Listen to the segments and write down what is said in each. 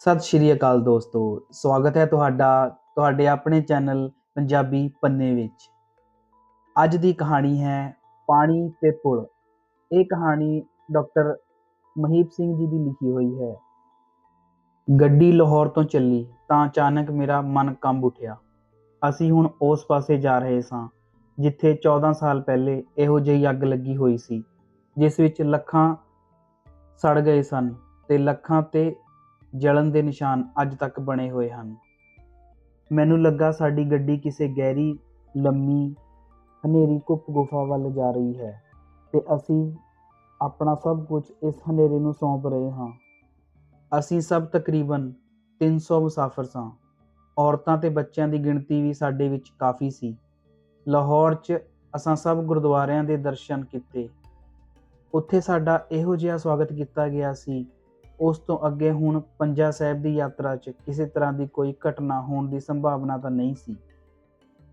ਸਤਿ ਸ਼੍ਰੀ ਅਕਾਲ ਦੋਸਤੋ, ਸਵਾਗਤ ਹੈ ਤੁਹਾਡਾ, ਤੁਹਾਡੇ ਆਪਣੇ ਚੈਨਲ ਪੰਜਾਬੀ ਪੰਨੇ ਵਿੱਚ। ਅੱਜ ਦੀ ਕਹਾਣੀ ਹੈ ਪਾਣੀ ਤੇ ਪੁਲ। ਇਹ ਕਹਾਣੀ ਡਾਕਟਰ ਮਹੀਪ ਸਿੰਘ ਜੀ ਦੀ ਲਿਖੀ ਹੋਈ ਹੈ। ਗੱਡੀ ਲਾਹੌਰ ਤੋਂ ਚੱਲੀ, ਤਾਂ ਅਚਾਨਕ ਮੇਰਾ ਮਨ ਕੰਬ ਉੱਠਿਆ। ਅਸੀਂ ਹੁਣ ਉਸ ਪਾਸੇ ਜਾ ਰਹੇ ਸਾਂ, ਜਿੱਥੇ 14 ਸਾਲ ਪਹਿਲੇ ਇਹੋ ਜਿਹੀ ਅੱਗ ਲੱਗੀ ਹੋਈ ਸੀ, ਜਿਸ ਵਿੱਚ ਲੱਖਾਂ ਸੜ ਗਏ ਸਨ ਤੇ ਲੱਖਾਂ ਤੇ ਜਲਨ ਦੇ ਨਿਸ਼ਾਨ ਅੱਜ ਤੱਕ ਬਣੇ ਹੋਏ ਹਨ। ਮੈਨੂੰ ਲੱਗਾ ਸਾਡੀ ਗੱਡੀ ਕਿਸੇ ਗਹਿਰੀ, ਲੰਮੀ, ਹਨੇਰੀ ਕੁੱਪ ਗੁਫਾ ਵੱਲ ਜਾ ਰਹੀ ਹੈ ਤੇ ਅਸੀਂ ਆਪਣਾ ਸਭ ਕੁਝ ਇਸ ਹਨੇਰੇ ਨੂੰ ਸੌਂਪ ਰਹੇ ਹਾਂ। ਅਸੀਂ ਸਭ ਤਕਰੀਬਨ 300 ਮੁਸਾਫਰ ਸਾਂ। ਔਰਤਾਂ ਤੇ ਬੱਚਿਆਂ ਦੀ ਗਿਣਤੀ ਵੀ ਸਾਡੇ ਵਿੱਚ ਕਾਫੀ ਸੀ। ਲਾਹੌਰ 'ਚ ਅਸਾਂ ਸਭ ਗੁਰਦੁਆਰਿਆਂ ਦੇ ਦਰਸ਼ਨ ਕੀਤੇ। ਉੱਥੇ ਸਾਡਾ ਇਹੋ ਜਿਹਾ ਸਵਾਗਤ ਕੀਤਾ ਗਿਆ ਸੀ ਉਸ ਤੋਂ ਅੱਗੇ ਹੁਣ ਪੰਜਾ ਸਾਹਿਬ ਦੀ ਯਾਤਰਾ 'ਚ ਕਿਸੇ ਤਰ੍ਹਾਂ ਦੀ ਕੋਈ ਘਟਨਾ ਹੋਣ ਦੀ ਸੰਭਾਵਨਾ ਤਾਂ ਨਹੀਂ ਸੀ।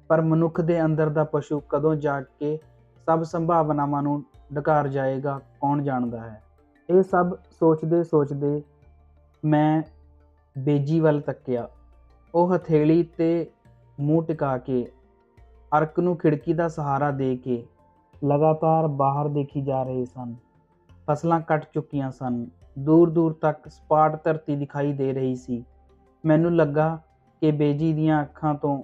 ਪਰ ਮਨੁੱਖ ਦੇ ਅੰਦਰ ਦਾ ਪਸ਼ੂ ਕਦੋਂ ਜਾਗ ਕੇ ਸਭ ਸੰਭਾਵਨਾਵਾਂ ਨੂੰ ਡਕਾਰ ਜਾਏਗਾ, ਕੌਣ ਜਾਣਦਾ ਹੈ? ਇਹ ਸਭ ਸੋਚਦੇ ਸੋਚਦੇ ਮੈਂ ਬੇਜੀ ਵੱਲ ਤੱਕਿਆ। ਉਹ ਹਥੇਲੀ ਤੇ ਮੂੰਹ ਟਿਕਾ ਕੇ, ਅਰਕ ਨੂੰ ਖਿੜਕੀ ਦਾ ਸਹਾਰਾ ਦੇ ਕੇ ਲਗਾਤਾਰ ਬਾਹਰ ਦੇਖੀ ਜਾ ਰਹੇ ਸਨ। ਫਸਲਾਂ ਕੱਟ ਚੁੱਕੀਆਂ ਸਨ। ਦੂਰ ਦੂਰ ਤੱਕ ਸਪਾਟ ਧਰਤੀ ਦਿਖਾਈ ਦੇ ਰਹੀ ਸੀ। ਮੈਨੂੰ ਲੱਗਾ ਕਿ ਬੇਜੀ ਦੀਆਂ ਅੱਖਾਂ ਤੋਂ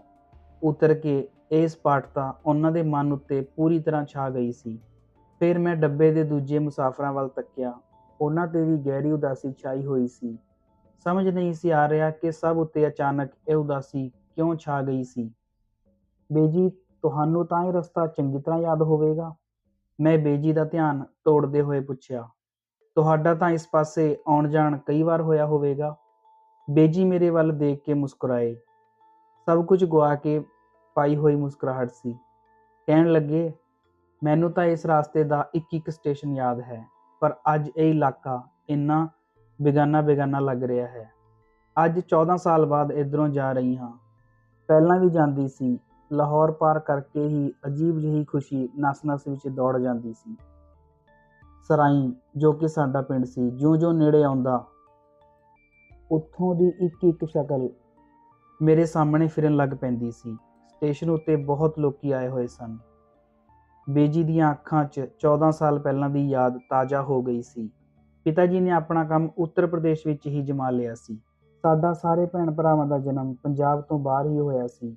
ਉਤਰ ਕੇ ਇਹ ਸਪਾਟਤਾ ਉਹਨਾਂ ਦੇ ਮਨ ਉੱਤੇ ਪੂਰੀ ਤਰ੍ਹਾਂ ਛਾ ਗਈ ਸੀ। ਫਿਰ ਮੈਂ ਡੱਬੇ ਦੇ ਦੂਜੇ ਮੁਸਾਫਰਾਂ ਵੱਲ ਤੱਕਿਆ। ਉਹਨਾਂ ਤੇ ਵੀ ਗਹਿਰੀ ਉਦਾਸੀ ਛਾਈ ਹੋਈ ਸੀ। ਸਮਝ ਨਹੀਂ ਸੀ ਆ ਰਿਹਾ ਕਿ ਸਭ ਉੱਤੇ ਅਚਾਨਕ ਇਹ ਉਦਾਸੀ ਕਿਉਂ ਛਾ ਗਈ ਸੀ। ਬੇਜੀ, ਤੁਹਾਨੂੰ ਤਾਂ ਇਹ ਰਸਤਾ ਚੰਗੀ ਤਰ੍ਹਾਂ ਯਾਦ ਹੋਵੇਗਾ। ਮੈਂ ਬੇਜੀ ਦਾ ਧਿਆਨ ਤੋੜਦੇ ਹੋਏ ਪੁੱਛਿਆ। ਤੁਹਾਡਾ ਤਾਂ ਇਸ ਪਾਸੇ ਆਉਣ ਜਾਣ ਕਈ ਵਾਰ ਹੋਇਆ ਹੋਵੇਗਾ। ਬੇਜੀ ਮੇਰੇ ਵੱਲ ਦੇਖ ਕੇ ਮੁਸਕਰਾਏ। ਸਭ ਕੁਝ ਗਵਾ ਕੇ ਪਾਈ ਹੋਈ ਮੁਸਕਰਾਹਟ ਸੀ। ਕਹਿਣ ਲੱਗੇ, ਮੈਨੂੰ ਤਾਂ ਇਸ ਰਾਸਤੇ ਦਾ ਇੱਕ ਇੱਕ ਸਟੇਸ਼ਨ ਯਾਦ ਹੈ, ਪਰ ਅੱਜ ਇਹ ਇਲਾਕਾ ਇੰਨਾ ਬੇਗਾਨਾ ਬੇਗਾਨਾ ਲੱਗ ਰਿਹਾ ਹੈ। ਅੱਜ 14 ਸਾਲ ਬਾਅਦ ਇਧਰੋਂ ਜਾ ਰਹੀ ਹਾਂ। ਪਹਿਲਾਂ ਵੀ ਜਾਂਦੀ ਸੀ, ਲਾਹੌਰ ਪਾਰ ਕਰਕੇ ਹੀ ਅਜੀਬ ਜਿਹੀ ਖੁਸ਼ੀ ਨਸ-ਨਸ ਵਿੱਚ ਦੌੜ ਜਾਂਦੀ ਸੀ। ਸਰਾਈ, ਜੋ ਕਿ ਸਾਡਾ ਪਿੰਡ ਸੀ, ਜਿਉਂ-ਜਿਉਂ ਨੇੜੇ ਆਉਂਦਾ। ਉੱਥੋਂ ਦੀ ਇੱਕ ਇੱਕ ਸ਼ਕਲ ਮੇਰੇ ਸਾਹਮਣੇ ਫਿਰਨ ਲੱਗ ਪੈਂਦੀ ਸੀ। ਸਟੇਸ਼ਨ ਉੱਤੇ ਬਹੁਤ ਲੋਕੀ ਆਏ ਹੋਏ ਸਨ। ਬੇਜੀ ਦੀਆਂ ਅੱਖਾਂ 'ਚ 14 ਸਾਲ ਪਹਿਲਾਂ ਦੀ ਯਾਦ ਤਾਜ਼ਾ ਹੋ ਗਈ ਸੀ। ਪਿਤਾ ਜੀ ਨੇ ਆਪਣਾ ਕੰਮ ਉੱਤਰ ਪ੍ਰਦੇਸ਼ ਵਿੱਚ ਹੀ ਜਮਾ ਲਿਆ ਸੀ। ਸਾਡਾ ਸਾਰੇ ਭੈਣ ਭਰਾਵਾਂ ਦਾ ਜਨਮ ਪੰਜਾਬ ਤੋਂ ਬਾਹਰ ਹੀ ਹੋਇਆ ਸੀ।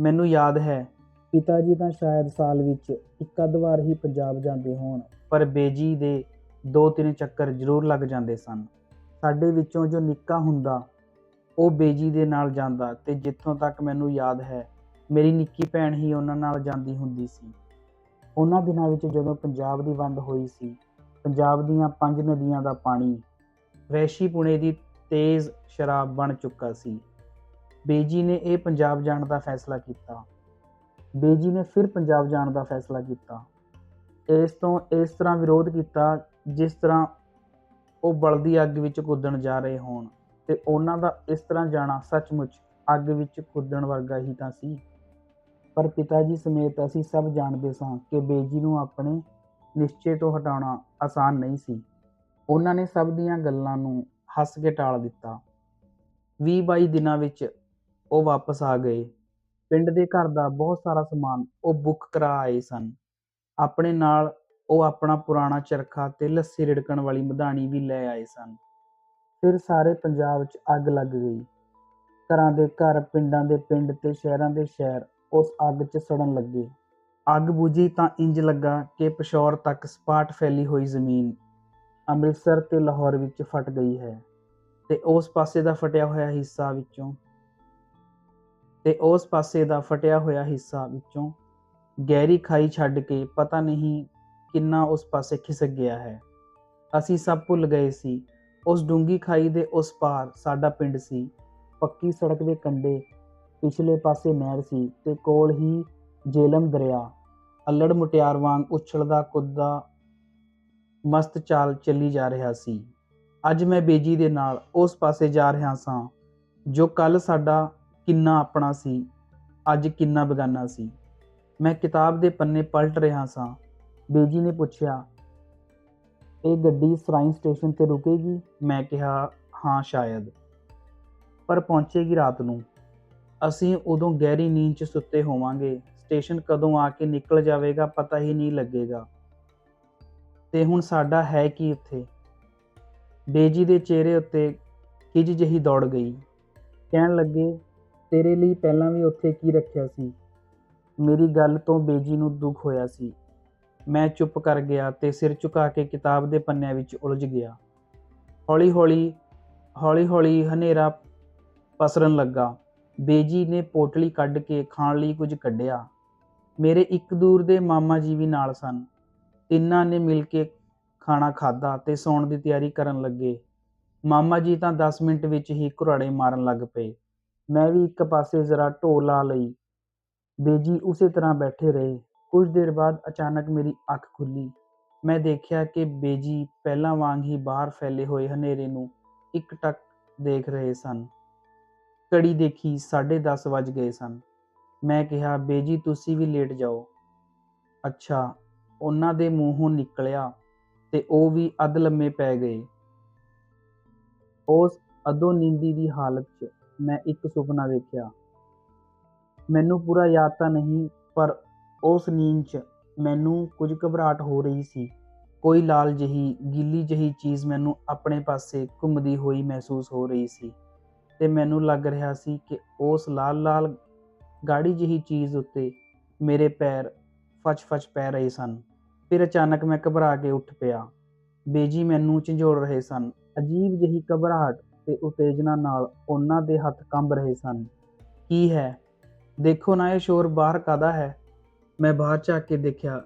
ਮੈਨੂੰ ਯਾਦ ਹੈ ਪਿਤਾ ਜੀ ਤਾਂ ਸ਼ਾਇਦ ਸਾਲ ਵਿੱਚ ਇੱਕ ਅੱਧ ਵਾਰ ਹੀ ਪੰਜਾਬ ਜਾਂਦੇ ਹੋਣ। ਪਰ ਬੇਜੀ ਦੇ ਦੋ ਤਿੰਨ ਚੱਕਰ ਜ਼ਰੂਰ ਲੱਗ ਜਾਂਦੇ ਸਨ। ਸਾਡੇ ਵਿੱਚੋਂ ਜੋ ਨਿੱਕਾ ਹੁੰਦਾ, ਉਹ ਬੇਜੀ ਦੇ ਨਾਲ ਜਾਂਦਾ ਤੇ ਜਿੱਥੋਂ ਤੱਕ ਮੈਨੂੰ ਯਾਦ ਹੈ, ਮੇਰੀ ਨਿੱਕੀ ਭੈਣ ਹੀ ਉਹਨਾਂ ਨਾਲ ਜਾਂਦੀ ਹੁੰਦੀ ਸੀ। ਉਹਨਾਂ ਦਿਨਾਂ ਵਿੱਚ ਜਦੋਂ ਪੰਜਾਬ ਦੀ ਵੰਡ ਹੋਈ ਸੀ, ਪੰਜਾਬ ਦੀਆਂ ਪੰਜ ਨਦੀਆਂ ਦਾ ਪਾਣੀ ਵੈਸ਼ੀ ਪੁਣੇ ਦੀ ਤੇਜ਼ ਸ਼ਰਾਬ ਬਣ ਚੁੱਕਾ ਸੀ। ਬੇਜੀ ਨੇ ਇਹ ਪੰਜਾਬ ਜਾਣ ਦਾ ਫੈਸਲਾ ਕੀਤਾ। ਬੇਜੀ ਨੇ ਫਿਰ ਪੰਜਾਬ ਜਾਣ ਦਾ ਫੈਸਲਾ ਕੀਤਾ। ਇਸ ਤੋਂ ਇਸ ਤਰ੍ਹਾਂ ਵਿਰੋਧ ਕੀਤਾ ਜਿਸ ਤਰ੍ਹਾਂ ਉਹ ਬਲਦੀ ਅੱਗ ਵਿੱਚ ਕੁੱਦਣ ਜਾ ਰਹੇ ਹੋਣ ਤੇ ਉਹਨਾਂ ਦਾ ਇਸ ਤਰ੍ਹਾਂ ਜਾਣਾ ਸੱਚਮੁੱਚ ਅੱਗ ਵਿੱਚ ਕੁੱਦਣ ਵਰਗਾ ਹੀ ਤਾਂ ਸੀ। ਪਰ ਪਿਤਾ ਜੀ ਸਮੇਤ ਅਸੀਂ ਸਭ ਜਾਣਦੇ ਸਾਂ ਕਿ ਬੇਜੀ ਨੂੰ ਆਪਣੇ ਨਿਸ਼ਚੇ ਤੋਂ ਹਟਾਉਣਾ ਆਸਾਨ ਨਹੀਂ ਸੀ। ਉਹਨਾਂ ਨੇ ਸਭ ਦੀਆਂ ਗੱਲਾਂ ਨੂੰ ਹੱਸ ਕੇ ਟਾਲ ਦਿੱਤਾ। 20-22 ਦਿਨਾਂ ਵਿੱਚ ਉਹ ਵਾਪਸ ਆ ਗਏ। ਪਿੰਡ ਦੇ ਘਰ ਦਾ ਬਹੁਤ ਸਾਰਾ ਸਮਾਨ ਉਹ ਬੁੱਕ ਕਰਾ ਆਏ ਸਨ। ਆਪਣੇ ਨਾਲ ਉਹ ਆਪਣਾ ਪੁਰਾਣਾ ਚਰਖਾ ਤੇ ਲੱਸੀ ਰਿੜਕਣ ਵਾਲੀ ਮਧਾਣੀ ਵੀ ਲੈ ਆਏ ਸਨ। ਫਿਰ ਸਾਰੇ ਪੰਜਾਬ 'ਚ ਅੱਗ ਲੱਗ ਗਈ। ਘਰਾਂ ਦੇ ਘਰ, ਪਿੰਡਾਂ ਦੇ ਪਿੰਡ ਤੇ ਸ਼ਹਿਰਾਂ ਦੇ ਸ਼ਹਿਰ ਉਸ ਅੱਗ 'ਚ ਸੜਨ ਲੱਗੇ। ਅੱਗ ਬੁਝੀ ਤਾਂ ਇੰਜ ਲੱਗਾ ਕਿ ਪਿਸ਼ੌਰ ਤੱਕ ਸਪਾਟ ਫੈਲੀ ਹੋਈ ਜ਼ਮੀਨ ਅੰਮ੍ਰਿਤਸਰ ਤੇ ਲਾਹੌਰ ਵਿੱਚ ਫਟ ਗਈ ਹੈ ਤੇ ਉਸ ਪਾਸੇ ਦਾ ਫਟਿਆ ਹੋਇਆ ਹਿੱਸਾ ਵਿੱਚੋਂ ਤੇ ਉਸ ਪਾਸੇ ਦਾ ਫਟਿਆ ਹੋਇਆ ਹਿੱਸਾ ਵਿੱਚੋਂ ਗਹਿਰੀ ਖਾਈ ਛੱਡ ਕੇ ਪਤਾ ਨਹੀਂ ਕਿੰਨਾ ਉਸ ਪਾਸੇ ਖਿਸਕ ਗਿਆ ਹੈ। ਅਸੀਂ ਸਭ ਭੁੱਲ ਗਏ ਸੀ। ਉਸ ਡੂੰਗੀ ਖਾਈ ਦੇ ਉਸ ਪਾਰ ਸਾਡਾ ਪਿੰਡ ਸੀ। ਪੱਕੀ ਸੜਕ ਦੇ ਕੰਢੇ ਪਿਛਲੇ ਪਾਸੇ ਨਹਿਰ ਸੀ ਤੇ ਕੋਲ ਹੀ ਜੇਲਮ ਦਰਿਆ। ਅਲੜ ਮੁਟਿਆਰ ਵਾਂਗ ਉਛਲਦਾ ਕੁੱਦਾ ਮਸਤ ਚਾਲ ਚੱਲੀ ਜਾ ਰਿਹਾ ਸੀ। ਅੱਜ ਮੈਂ ਬੇਜੀ ਦੇ ਨਾਲ ਉਸ ਪਾਸੇ ਜਾ ਰਿਹਾ ਸਾਂ, ਜੋ ਕੱਲ ਸਾਡਾ ਕਿੰਨਾ ਆਪਣਾ ਸੀ, ਅੱਜ ਕਿੰਨਾ ਬਗਾਨਾ ਸੀ। ਮੈਂ ਕਿਤਾਬ ਦੇ ਪੰਨੇ ਪਲਟ ਰਿਹਾ ਸਾਂ। ਬੇਜੀ ਨੇ ਪੁੱਛਿਆ, ਇਹ ਗੱਡੀ ਸਰਾਈਨ ਸਟੇਸ਼ਨ ਤੇ ਰੁਕੇਗੀ? ਮੈਂ ਕਿਹਾ, ਹਾਂ, ਸ਼ਾਇਦ। ਪਰ ਪਹੁੰਚੇਗੀ ਰਾਤ ਨੂੰ। ਅਸੀਂ ਉਦੋਂ ਗਹਿਰੀ ਨੀਂਦ 'ਚ ਸੁੱਤੇ ਹੋਵਾਂਗੇ। ਸਟੇਸ਼ਨ ਕਦੋਂ ਆ ਕੇ ਨਿਕਲ ਜਾਵੇਗਾ ਪਤਾ ਹੀ ਨਹੀਂ ਲੱਗੇਗਾ। ਤੇ ਹੁਣ ਸਾਡਾ ਹੈ ਕੀ ਉੱਥੇ? ਬੇਜੀ ਦੇ ਚਿਹਰੇ ਉੱਤੇ ਖਿਜ ਜਿਹੀ ਦੌੜ ਗਈ। ਕਹਿਣ ਲੱਗੇ, ਤੇਰੇ ਲਈ ਪਹਿਲਾਂ ਵੀ ਉੱਥੇ ਕੀ ਰੱਖਿਆ ਸੀ? ਮੇਰੀ ਗੱਲ ਤੋਂ ਬੇਜੀ ਨੂੰ ਦੁੱਖ ਹੋਇਆ ਸੀ। ਮੈਂ ਚੁੱਪ ਕਰ ਗਿਆ ਤੇ ਸਿਰ ਝੁਕਾ ਕੇ ਕਿਤਾਬ ਦੇ ਪੰਨਿਆਂ ਵਿੱਚ ਉਲਝ ਗਿਆ। ਹੌਲੀ-ਹੌਲੀ ਹੌਲੀ-ਹੌਲੀ ਹਨੇਰਾ ਪਸਰਨ ਲੱਗਾ। ਬੇਜੀ ਨੇ ਪੋਟਲੀ ਕੱਢ ਕੇ ਖਾਣ ਲਈ ਕੁਝ ਕੱਢਿਆ। ਮੇਰੇ ਇੱਕ ਦੂਰ ਦੇ ਮਾਮਾ ਜੀ ਵੀ ਨਾਲ ਸਨ। ਤਿੰਨਾਂ ਨੇ ਮਿਲ ਕੇ ਖਾਣਾ ਖਾਧਾ ਤੇ ਸੌਣ ਦੀ ਤਿਆਰੀ ਕਰਨ ਲੱਗੇ। ਮਾਮਾ ਜੀ ਤਾਂ 10 ਮਿੰਟ ਵਿੱਚ ਹੀ ਘੁਰਾੜੇ ਮਾਰਨ ਲੱਗ ਪਏ। ਮੈਂ ਵੀ ਇੱਕ ਪਾਸੇ ਜ਼ਰਾ ਢੋ ਲਾ ਲਈ। ਬੇਜੀ ਉਸੇ ਤਰ੍ਹਾਂ ਬੈਠੇ ਰਹੇ। ਕੁਝ ਦੇਰ ਬਾਅਦ ਅਚਾਨਕ ਮੇਰੀ ਅੱਖ ਖੁੱਲੀ। ਮੈਂ ਦੇਖਿਆ ਕਿ ਬੇਜੀ ਪਹਿਲਾਂ ਵਾਂਗ ਹੀ ਬਾਹਰ ਫੈਲੇ ਹੋਏ ਹਨੇਰੇ ਨੂੰ ਇੱਕ ਟੱਕ ਦੇਖ ਰਹੇ ਸਨ। ਘੜੀ ਦੇਖੀ 10:30 ਵੱਜ ਗਏ ਸਨ। ਮੈਂ ਕਿਹਾ ਬੇਜੀ ਤੁਸੀਂ ਵੀ ਲੇਟ ਜਾਓ। ਅੱਛਾ, ਉਹਨਾਂ ਦੇ ਮੂੰਹੋਂ ਨਿਕਲਿਆ ਤੇ ਉਹ ਵੀ ਅੱਧ ਲੰਮੇ ਪੈ ਗਏ। ਉਸ ਅਧੋ ਨੀਂਦੀ ਦੀ ਹਾਲਤ 'ਚ ਮੈਂ ਇੱਕ ਸੁਪਨਾ ਦੇਖਿਆ ਮੈਨੂੰ ਪੂਰਾ ਯਾਦ ਤਾਂ ਨਹੀਂ, ਪਰ ਉਸ ਨੀਂਦ 'ਚ ਮੈਨੂੰ ਕੁਝ ਘਬਰਾਹਟ ਹੋ ਰਹੀ ਸੀ। ਕੋਈ ਲਾਲ ਜਿਹੀ, ਗਿੱਲੀ ਜਿਹੀ ਚੀਜ਼ ਮੈਨੂੰ ਆਪਣੇ ਪਾਸੇ ਘੁੰਮਦੀ ਹੋਈ ਮਹਿਸੂਸ ਹੋ ਰਹੀ ਸੀ ਤੇ ਮੈਨੂੰ ਲੱਗ ਰਿਹਾ ਸੀ ਕਿ ਉਸ ਲਾਲ-ਲਾਲ ਗਾੜੀ ਜਿਹੀ ਚੀਜ਼ ਉੱਤੇ ਮੇਰੇ ਪੈਰ ਫਚ-ਫਚ ਪੈ ਰਹੇ ਸਨ। ਫਿਰ ਅਚਾਨਕ ਮੈਂ ਘਬਰਾ ਕੇ ਉੱਠ ਪਿਆ। ਬੇਜੀ ਮੈਨੂੰ ਝੰਜੋੜ ਰਹੇ ਸਨ। ਅਜੀਬ ਜਿਹੀ ਘਬਰਾਹਟ ਤੇ ਉਤੇਜਨਾ ਨਾਲ ਉਹਨਾਂ ਦੇ ਹੱਥ ਕੰਬ ਰਹੇ ਸਨ। ਕੀ ਹੈ? ਦੇਖੋ ਨਾ ਇਹ ਸ਼ੋਰ ਬਾਹਰ ਕਾਦਾ ਹੈ? ਮੈਂ ਬਾਹਰ ਝਾਕ ਕੇ ਦੇਖਿਆ,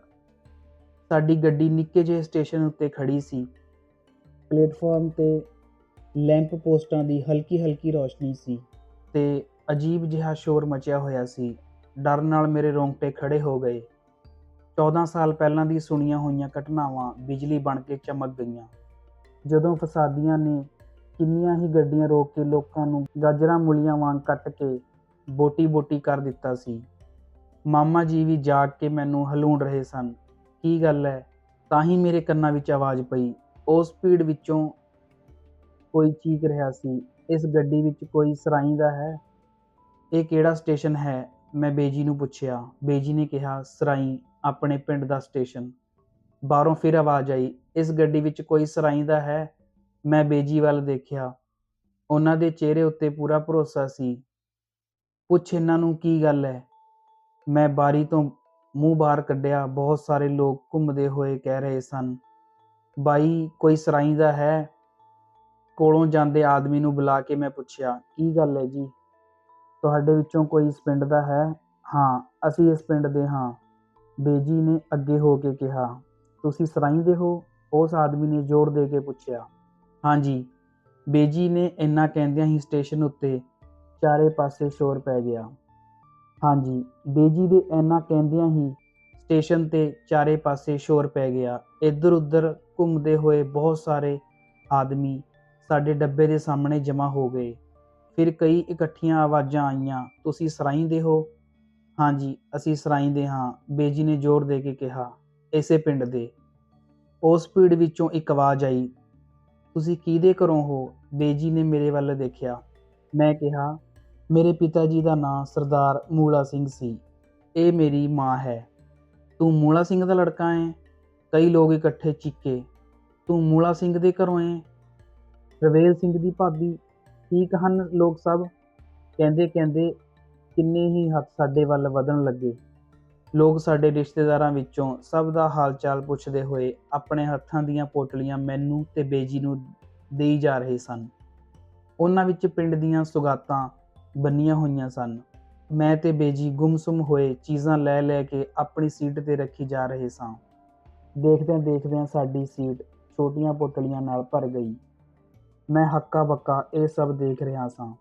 ਸਾਡੀ ਗੱਡੀ ਨਿੱਕੇ ਜਿਹੇ ਸਟੇਸ਼ਨ ਉੱਤੇ ਖੜੀ ਸੀ। ਪਲੇਟਫਾਰਮ ਤੇ ਲੈਂਪ ਪੋਸਟਾਂ ਦੀ ਹਲਕੀ ਹਲਕੀ ਰੋਸ਼ਨੀ ਸੀ ਤੇ ਅਜੀਬ ਜਿਹਾ ਸ਼ੋਰ ਮਚਿਆ ਹੋਇਆ ਸੀ। ਡਰ ਨਾਲ ਮੇਰੇ ਰੋਂਗਟੇ ਖੜੇ ਹੋ ਗਏ। 14 ਸਾਲ ਪਹਿਲਾਂ ਦੀ ਸੁਣੀਆਂ ਹੋਈਆਂ ਘਟਨਾਵਾਂ ਬਿਜਲੀ ਬਣ ਕੇ ਚਮਕ ਗਈਆਂ। ਜਦੋਂ ਫਸਾਦੀਆਂ ਨੇ ਕਿੰਨੀਆਂ ਹੀ ਗੱਡੀਆਂ ਰੋਕ ਕੇ ਲੋਕਾਂ ਨੂੰ ਗਾਜਰਾਂ ਮੂਲੀਆਂ ਵਾਂਗ ਕੱਟ ਕੇ ਬੋਟੀ-ਬੋਟੀ ਕਰ ਦਿੱਤਾ ਸੀ। ਮਾਮਾ ਜੀ ਵੀ ਜਾਗ ਕੇ ਮੈਨੂੰ ਹਲੂਣ ਰਹੇ ਸਨ। ਕੀ ਗੱਲ ਹੈ ਤਾਂ ਹੀ ਮੇਰੇ ਕੰਨਾਂ ਵਿੱਚ ਆਵਾਜ਼ ਪਈ। ਉਸ ਭੀੜ ਵਿੱਚੋਂ ਕੋਈ ਚੀਕ ਰਿਹਾ ਸੀ। ਇਸ ਗੱਡੀ ਵਿੱਚ ਕੋਈ ਸਰਾਈ ਦਾ ਹੈ? ਇਹ ਕਿਹੜਾ ਸਟੇਸ਼ਨ ਹੈ? ਮੈਂ ਬੇਜੀ ਨੂੰ ਪੁੱਛਿਆ। ਬੇਜੀ ਨੇ ਕਿਹਾ, ਸਰਾਈ, ਆਪਣੇ ਪਿੰਡ ਦਾ ਸਟੇਸ਼ਨ। ਬਾਹਰੋਂ ਫਿਰ ਆਵਾਜ਼ ਆਈ, ਇਸ ਗੱਡੀ ਵਿੱਚ ਕੋਈ ਸਰਾਈ ਦਾ ਹੈ? ਮੈਂ ਬੇਜੀ ਵੱਲ ਦੇਖਿਆ। ਉਹਨਾਂ ਦੇ ਚਿਹਰੇ ਉੱਤੇ ਪੂਰਾ ਭਰੋਸਾ ਸੀ। ਪੁੱਛ ਇਹਨਾਂ ਨੂੰ ਕੀ ਗੱਲ ਹੈ। ਮੈਂ ਬਾਰੀ ਤੋਂ ਮੂੰਹ ਬਾਹਰ ਕੱਢਿਆ, ਬਹੁਤ ਸਾਰੇ ਲੋਕ ਘੁੰਮਦੇ ਹੋਏ ਕਹਿ ਰਹੇ ਸਨ, ਬਾਈ, ਕੋਈ ਸਰਾਈ ਦਾ ਹੈ? ਕੋਲੋਂ ਜਾਂਦੇ ਆਦਮੀ ਨੂੰ ਬੁਲਾ ਕੇ ਮੈਂ ਪੁੱਛਿਆ, ਕੀ ਗੱਲ ਹੈ ਜੀ? ਤੁਹਾਡੇ ਵਿੱਚੋਂ ਕੋਈ ਇਸ ਪਿੰਡ ਦਾ ਹੈ? ਹਾਂ, ਅਸੀਂ ਇਸ ਪਿੰਡ ਦੇ ਹਾਂ। ਬੇਜੀ ਨੇ ਅੱਗੇ ਹੋ ਕੇ ਕਿਹਾ, ਤੁਸੀਂ ਸਰਾਈ ਦੇ ਹੋ? ਉਸ ਆਦਮੀ ਨੇ ਜ਼ੋਰ ਦੇ ਕੇ ਪੁੱਛਿਆ ਹਾਂਜੀ ਬੇਜੀ ਨੇ ਇੰਨਾ ਕਹਿੰਦਿਆਂ ਹੀ ਸਟੇਸ਼ਨ ਉੱਤੇ ਚਾਰੇ ਪਾਸੇ ਸ਼ੋਰ ਪੈ ਗਿਆ। ਹਾਂਜੀ, ਬੇਜੀ ਦੇ ਇੰਨਾ ਕਹਿੰਦਿਆਂ ਹੀ ਸਟੇਸ਼ਨ ਤੇ ਚਾਰੇ ਪਾਸੇ ਸ਼ੋਰ ਪੈ ਗਿਆ। ਇੱਧਰ ਉੱਧਰ ਘੁੰਮਦੇ ਹੋਏ ਬਹੁਤ ਸਾਰੇ ਆਦਮੀ ਸਾਡੇ ਡੱਬੇ ਦੇ ਸਾਹਮਣੇ ਜਮ੍ਹਾਂ ਹੋ ਗਏ। ਫਿਰ ਕਈ ਇਕੱਠੀਆਂ ਆਵਾਜ਼ਾਂ ਆਈਆਂ, ਤੁਸੀਂ ਸਰਾਈ ਦੇ ਹੋ? ਹਾਂਜੀ, ਅਸੀਂ ਸਰਾਈ ਦੇ ਹਾਂ, ਬੇਜੀ ਨੇ ਜ਼ੋਰ ਦੇ ਕੇ ਕਿਹਾ, ਇਸੇ ਪਿੰਡ ਦੇ। ਉਸ ਭੀੜ ਵਿੱਚੋਂ ਇੱਕ ਆਵਾਜ਼ ਆਈ, ਤੁਸੀਂ ਕਿਹਦੇ ਘਰੋਂ ਹੋ? ਬੇਜੀ ਨੇ ਮੇਰੇ ਵੱਲ ਦੇਖਿਆ। ਮੈਂ ਕਿਹਾ ਮੇਰੇ ਪਿਤਾ ਜੀ ਦਾ ਨਾਂ ਸਰਦਾਰ ਮੂਲਾ ਸਿੰਘ ਸੀ। ਇਹ ਮੇਰੀ ਮਾਂ ਹੈ। ਤੂੰ ਮੂਲਾ ਸਿੰਘ ਦਾ ਲੜਕਾ ਹੈ। ਕਈ ਲੋਕ ਇਕੱਠੇ ਚੀਕੇ। ਤੂੰ ਮੂਲਾ ਸਿੰਘ ਦੇ ਘਰੋਂ ਹੈ। ਰਵੇਲ ਸਿੰਘ ਦੀ ਭਾਬੀ। ਠੀਕ ਹਨ ਲੋਕ ਸਭ। ਕਹਿੰਦੇ ਕਹਿੰਦੇ, ਕਿੰਨੇ ਹੀ ਹੱਥ ਸਾਡੇ ਵੱਲ ਵਧਣ ਲੱਗੇ। ਲੋਕ ਸਾਡੇ ਰਿਸ਼ਤੇਦਾਰਾਂ ਵਿੱਚੋਂ ਸਭ ਦਾ ਹਾਲਚਾਲ ਪੁੱਛਦੇ ਹੋਏ ਆਪਣੇ ਹੱਥਾਂ ਦੀਆਂ ਪੋਟਲੀਆਂ ਮੈਨੂੰ ਤੇ ਬੇਜੀ ਨੂੰ ਦੇਈ ਜਾ ਰਹੇ ਸਨ। ਉਹਨਾਂ ਵਿੱਚ ਪਿੰਡ ਦੀਆਂ ਸੁਗਾਤਾਂ ਬੰਨੀਆਂ ਹੋਈਆਂ ਸਨ। ਮੈਂ ਤੇ ਬੇਜੀ ਗੁੰਮਸੁਮ ਹੋਏ ਚੀਜ਼ਾਂ ਲੈ ਲੈ ਕੇ ਆਪਣੀ ਸੀਟ ਤੇ ਰੱਖੀ ਜਾ ਰਹੇ ਸਾਂ। ਦੇਖਦਿਆਂ ਦੇਖਦਿਆਂ ਸਾਡੀ ਸੀਟ ਛੋਟੀਆਂ ਪੋਟਲੀਆਂ ਨਾਲ ਭਰ ਗਈ। ਮੈਂ ਹੱਕਾ ਬੱਕਾ ਇਹ ਸਭ ਦੇਖ ਰਿਹਾ ਸਾਂ।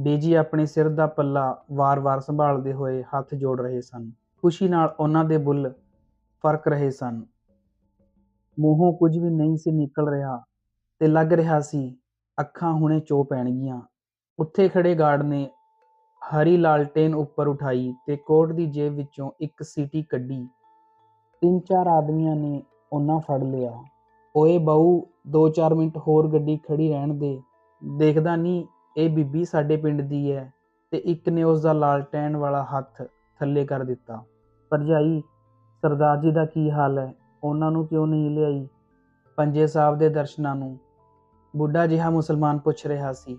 ਬੇਜੀ ਆਪਣੇ ਸਿਰ ਦਾ ਪੱਲਾ ਵਾਰ-ਵਾਰ ਸੰਭਾਲਦੇ ਹੋਏ ਹੱਥ ਜੋੜ ਰਹੇ ਸਨ। ਖੁਸ਼ੀ ਨਾਲ ਉਹਨਾਂ ਦੇ ਬੁੱਲ ਫ਼ਰਕ ਰਹੇ ਸਨ। ਮੂੰਹੋਂ ਕੁਝ ਵੀ ਨਹੀਂ ਸੀ ਨਿਕਲ ਰਿਹਾ ਤੇ ਲੱਗ ਰਿਹਾ ਸੀ ਅੱਖਾਂ ਹੁਣੇ ਚੋ ਪੈਣਗੀਆਂ। ਉੱਥੇ ਖੜੇ ਗਾਰਡ ਨੇ ਹਰੀ ਲਾਲਟੇਨ ਉੱਪਰ ਉਠਾਈ ਤੇ ਕੋਟ ਦੀ ਜੇਬ ਵਿੱਚੋਂ ਇੱਕ ਸੀਟੀ ਕੱਢੀ। ਤਿੰਨ ਚਾਰ ਆਦਮੀਆਂ ਨੇ ਉਹਨਾਂ ਫੜ ਲਿਆ। ਓਏ ਬਾਊ 2-4 ਮਿੰਟ ਹੋਰ ਗੱਡੀ ਖੜੀ ਰਹਿਣ ਦੇ। ਦੇਖਦਾ ਨਹੀਂ ਇਹ ਬੀਬੀ ਸਾਡੇ ਪਿੰਡ ਦੀ ਹੈ ਤੇ ਇੱਕ ਨੇ ਉਸ ਦਾ ਲਾਲਟੈਨ ਵਾਲਾ ਹੱਥ ਥੱਲੇ ਕਰ ਦਿੱਤਾ। ਭਰਜਾਈ, ਸਰਦਾਰ ਜੀ ਦਾ ਕੀ ਹਾਲ ਹੈ ਉਹਨਾਂ ਨੂੰ ਕਿਉਂ ਨਹੀਂ ਲਿਆਈ? ਪੰਜੇ ਸਾਹਿਬ ਦੇ ਦਰਸ਼ਨਾਂ ਨੂੰ। ਬੁੱਢਾ ਜਿਹਾ ਮੁਸਲਮਾਨ ਪੁੱਛ ਰਿਹਾ ਸੀ।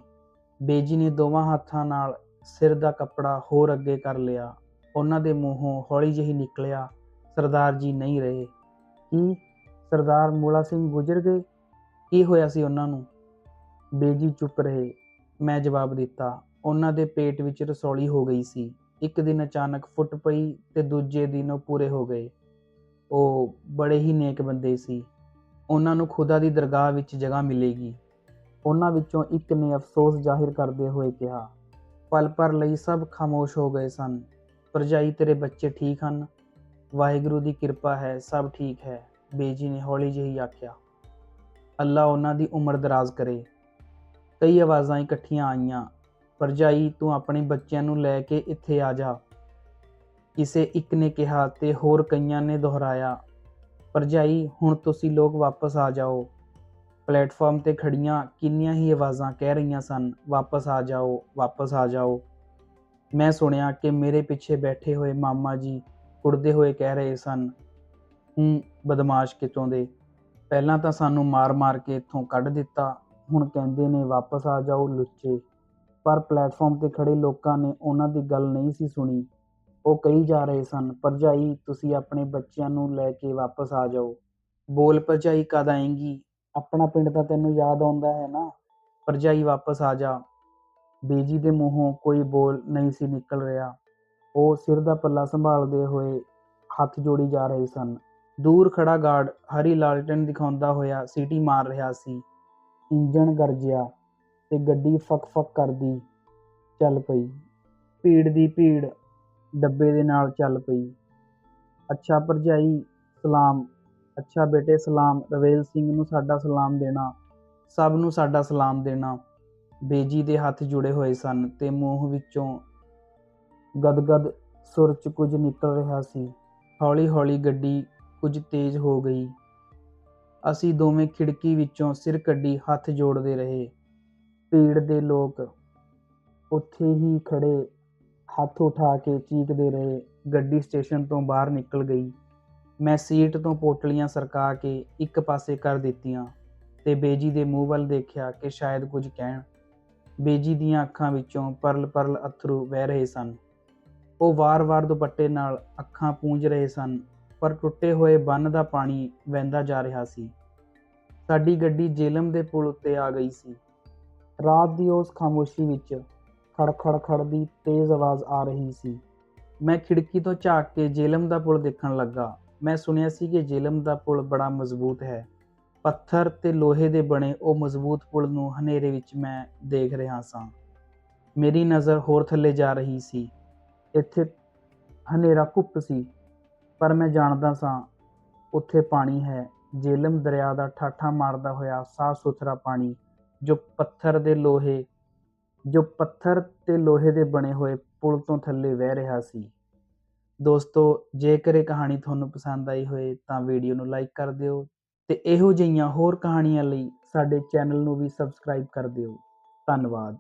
ਬੇਜੀ ਨੇ ਦੋਵਾਂ ਹੱਥਾਂ ਨਾਲ ਸਿਰ ਦਾ ਕੱਪੜਾ ਹੋਰ ਅੱਗੇ ਕਰ ਲਿਆ। ਉਹਨਾਂ ਦੇ ਮੂੰਹੋਂ ਹੌਲੀ ਜਿਹੀ ਨਿਕਲਿਆ, ਸਰਦਾਰ ਜੀ ਨਹੀਂ ਰਹੇ। ਕੀ? ਸਰਦਾਰ ਮੂਲਾ ਸਿੰਘ ਗੁਜ਼ਰ ਗਏ? ਕੀ ਹੋਇਆ ਸੀ ਉਹਨਾਂ ਨੂੰ? ਬੇਜੀ ਚੁੱਪ ਰਹੇ। ਮੈਂ ਜਵਾਬ ਦਿੱਤਾ, ਉਹਨਾਂ ਦੇ ਪੇਟ ਵਿੱਚ ਰਸੌਲੀ ਹੋ ਗਈ ਸੀ। ਇੱਕ ਦਿਨ ਅਚਾਨਕ ਫੁੱਟ ਪਈ ਤੇ ਦੂਜੇ ਦਿਨ ਉਹ ਪੂਰੇ ਹੋ ਗਏ। ਉਹ ਬੜੇ ਹੀ ਨੇਕ ਬੰਦੇ ਸੀ। ਉਹਨਾਂ ਨੂੰ ਖੁਦਾ ਦੀ ਦਰਗਾਹ ਵਿੱਚ ਜਗ੍ਹਾ ਮਿਲੇਗੀ। ਉਹਨਾਂ ਵਿੱਚੋਂ ਇੱਕ ਨੇ ਅਫਸੋਸ ਜ਼ਾਹਿਰ ਕਰਦੇ ਹੋਏ ਕਿਹਾ, ਪਲ ਭਰ ਲਈ ਸਭ ਖਾਮੋਸ਼ ਹੋ ਗਏ ਸਨ। ਭਰਜਾਈ ਤੇਰੇ ਬੱਚੇ ਠੀਕ ਹਨ? ਵਾਹਿਗੁਰੂ ਦੀ ਕਿਰਪਾ ਹੈ, ਸਭ ਠੀਕ ਹੈ। ਬੇਜੀ ਨੇ ਹੌਲੀ ਜਿਹੀ ਆਖਿਆ, ਅੱਲਾ ਉਹਨਾਂ ਦੀ ਉਮਰ ਦਰਾਜ਼ ਕਰੇ। ਕਈ ਆਵਾਜ਼ਾਂ ਇਕੱਠੀਆਂ ਆਈਆਂ, ਭਰਜਾਈ, ਤੂੰ ਆਪਣੇ ਬੱਚਿਆਂ ਨੂੰ ਲੈ ਕੇ ਇੱਥੇ ਆ ਜਾ। ਕਿਸੇ ਇੱਕ ਨੇ ਕਿਹਾ ਤੇ ਹੋਰ ਕਈਆਂ ਨੇ ਦੁਹਰਾਇਆ, ਭਰਜਾਈ, ਹੁਣ ਤੁਸੀਂ ਲੋਕ ਵਾਪਸ ਆ ਜਾਓ। ਪਲੇਟਫਾਰਮ ਤੇ ਖੜੀਆਂ ਕਿੰਨੀਆਂ ਹੀ ਆਵਾਜ਼ਾਂ ਕਹਿ ਰਹੀਆਂ ਸਨ, ਵਾਪਸ ਆ ਜਾਓ, ਵਾਪਸ ਆ ਜਾਓ। ਮੈਂ ਸੁਣਿਆ ਕਿ ਮੇਰੇ ਪਿੱਛੇ ਬੈਠੇ ਹੋਏ ਮਾਮਾ ਜੀ ਕੁੜਦੇ ਹੋਏ ਕਹਿ ਰਹੇ ਸਨ, ਹੂੰ, ਬਦਮਾਸ਼ ਕਿਤੋਂ ਦੇ? ਪਹਿਲਾਂ ਤਾਂ ਸਾਨੂੰ ਮਾਰ-ਮਾਰ ਕੇ ਇੱਥੋਂ ਕੱਢ ਦਿੱਤਾ, ਹੁਣ ਕਹਿੰਦੇ ਨੇ ਵਾਪਸ ਆ ਜਾਓ ਲੁੱਚੇ। ਪਰ ਪਲੇਟਫਾਰਮ ਤੇ ਖੜੇ ਲੋਕਾਂ ਨੇ ਉਹਨਾਂ ਦੀ ਗੱਲ ਨਹੀਂ ਸੀ ਸੁਣੀ। ਉਹ ਕਹੀ ਜਾ ਰਹੇ ਸਨ, ਭਰਜਾਈ, ਤੁਸੀਂ ਆਪਣੇ ਬੱਚਿਆਂ ਨੂੰ ਲੈ ਕੇ ਵਾਪਸ ਆ ਜਾਓ। ਬੋਲ ਭਰਜਾਈ, ਕਦ ਆਏਗੀ? ਆਪਣਾ ਪਿੰਡ ਤਾਂ ਤੈਨੂੰ ਯਾਦ ਆਉਂਦਾ ਹੈ ਨਾ? ਭਰਜਾਈ ਵਾਪਸ ਆ ਜਾ। ਬੀਜੀ ਦੇ ਮੂੰਹੋਂ ਕੋਈ ਬੋਲ ਨਹੀਂ ਸੀ ਨਿਕਲ ਰਿਹਾ। ਉਹ ਸਿਰ ਦਾ ਪੱਲਾ ਸੰਭਾਲਦੇ ਹੋਏ ਹੱਥ ਜੋੜੀ ਜਾ ਰਹੇ ਸਨ। ਦੂਰ ਖੜਾ ਗਾਰਡ ਹਰੀ ਲਾਲਟਨ ਦਿਖਾਉਂਦਾ ਹੋਇਆ ਸੀਟੀ ਮਾਰ ਰਿਹਾ ਸੀ। ਇੰਜਣ ਗਰਜਿਆ ਤੇ ਗੱਡੀ ਫਕ-ਫਕ ਕਰਦੀ ਚੱਲ ਪਈ। ਭੀੜ ਦੀ ਭੀੜ ਡੱਬੇ ਦੇ ਨਾਲ ਚੱਲ ਪਈ। ਅੱਛਾ ਭਰਜਾਈ, ਸਲਾਮ। ਅੱਛਾ ਬੇਟੇ, ਸਲਾਮ। ਰਵੇਲ ਸਿੰਘ ਨੂੰ ਸਾਡਾ ਸਲਾਮ ਦੇਣਾ। ਸਭ ਨੂੰ ਸਾਡਾ ਸਲਾਮ ਦੇਣਾ। ਬੇਜੀ ਦੇ ਹੱਥ ਜੁੜੇ ਹੋਏ ਸਨ ਤੇ ਮੂੰਹ ਵਿੱਚੋਂ ਗਦਗਦ ਸੁਰ ਚ ਕੁਝ ਨਿਕਲ ਰਿਹਾ ਸੀ। ਹੌਲੀ-ਹੌਲੀ ਗੱਡੀ ਕੁਝ ਤੇਜ਼ ਹੋ ਗਈ। ਅਸੀਂ ਦੋਵੇਂ ਖਿੜਕੀ ਵਿੱਚੋਂ ਸਿਰ ਕੱਢੀ, ਹੱਥ ਜੋੜਦੇ ਰਹੇ। ਭੀੜ ਦੇ ਲੋਕ ਉੱਥੇ ਹੀ ਖੜੇ ਹੱਥ ਉਠਾ ਕੇ ਚੀਕਦੇ ਰਹੇ। ਗੱਡੀ ਸਟੇਸ਼ਨ ਤੋਂ ਬਾਹਰ ਨਿਕਲ ਗਈ। ਮੈਂ ਸੀਟ ਤੋਂ ਪੋਟਲੀਆਂ ਸਰਕਾ ਕੇ ਇੱਕ ਪਾਸੇ ਕਰ ਦਿੱਤੀਆਂ ਤੇ ਬੇਜੀ ਦੇ ਮੂੰਹ ਵੱਲ ਦੇਖਿਆ ਕਿ ਸ਼ਾਇਦ ਕੁਝ ਕਹਿਣ। ਬੇਜੀ ਦੀਆਂ ਅੱਖਾਂ ਵਿੱਚੋਂ ਪਰਲ-ਪਰਲ ਅਥਰੂ ਵਹਿ ਰਹੇ ਸਨ। ਉਹ ਵਾਰ-ਵਾਰ ਦੁਪੱਟੇ ਨਾਲ ਅੱਖਾਂ ਪੂੰਝ ਰਹੇ ਸਨ, ਪਰ ਟੁੱਟੇ ਹੋਏ ਬੰਨ ਦਾ ਪਾਣੀ ਵਹਿੰਦਾ ਜਾ ਰਿਹਾ ਸੀ। ਸਾਡੀ ਗੱਡੀ ਜੇਲਮ ਦੇ ਪੁਲ ਉੱਤੇ ਆ ਗਈ ਸੀ। ਰਾਤ ਦੀ ਉਸ ਖਾਮੋਸ਼ੀ ਵਿੱਚ ਖੜ-ਖੜ ਖੜ ਤੇਜ਼ ਆਵਾਜ਼ ਆ ਰਹੀ ਸੀ। ਮੈਂ ਖਿੜਕੀ ਤੋਂ ਝਾਕ ਕੇ ਜੇਲਮ ਦਾ ਪੁਲ ਦੇਖਣ ਲੱਗਾ। ਮੈਂ ਸੁਣਿਆ ਸੀ ਕਿ ਜੇਲਮ ਦਾ ਪੁਲ ਬੜਾ ਮਜ਼ਬੂਤ ਹੈ। ਪੱਥਰ ਤੇ ਲੋਹੇ ਦੇ ਬਣੇ ਉਹ ਮਜ਼ਬੂਤ ਪੁਲ ਨੂੰ ਹਨੇਰੇ ਵਿੱਚ ਮੈਂ ਦੇਖ ਰਿਹਾ ਸਾਂ। ਮੇਰੀ ਨਜ਼ਰ ਹੋਰ ਥੱਲੇ ਜਾ ਰਹੀ ਸੀ। ਇੱਥੇ ਹਨੇਰਾ ਘੁੱਪ ਸੀ, ਪਰ ਮੈਂ ਜਾਣਦਾ ਸਾਂ, ਉੱਥੇ ਪਾਣੀ ਹੈ। ਜੇਲਮ ਦਰਿਆ ਦਾ ਠਾਠਾ ਮਾਰਦਾ ਹੋਇਆ ਸਾਫ਼ ਸੁਥਰਾ ਪਾਣੀ, ਜੋ ਪੱਥਰ ਦੇ ਲੋਹੇ, ਜੋ ਪੱਥਰ ਤੇ ਲੋਹੇ ਦੇ ਬਣੇ ਹੋਏ ਪੁਲ ਤੋਂ ਥੱਲੇ ਵਹਿ ਰਿਹਾ ਸੀ। ਦੋਸਤੋ, ਜੇਕਰ ਇਹ ਕਹਾਣੀ ਤੁਹਾਨੂੰ ਪਸੰਦ ਆਈ ਹੋਏ ਤਾਂ ਵੀਡੀਓ ਨੂੰ ਲਾਈਕ ਕਰ ਦਿਓ ਤੇ ਇਹੋ ਜਿਹੀਆਂ ਹੋਰ ਕਹਾਣੀਆਂ ਲਈ ਸਾਡੇ ਚੈਨਲ ਨੂੰ ਵੀ ਸਬਸਕ੍ਰਾਈਬ ਕਰ ਦਿਓ। ਧੰਨਵਾਦ।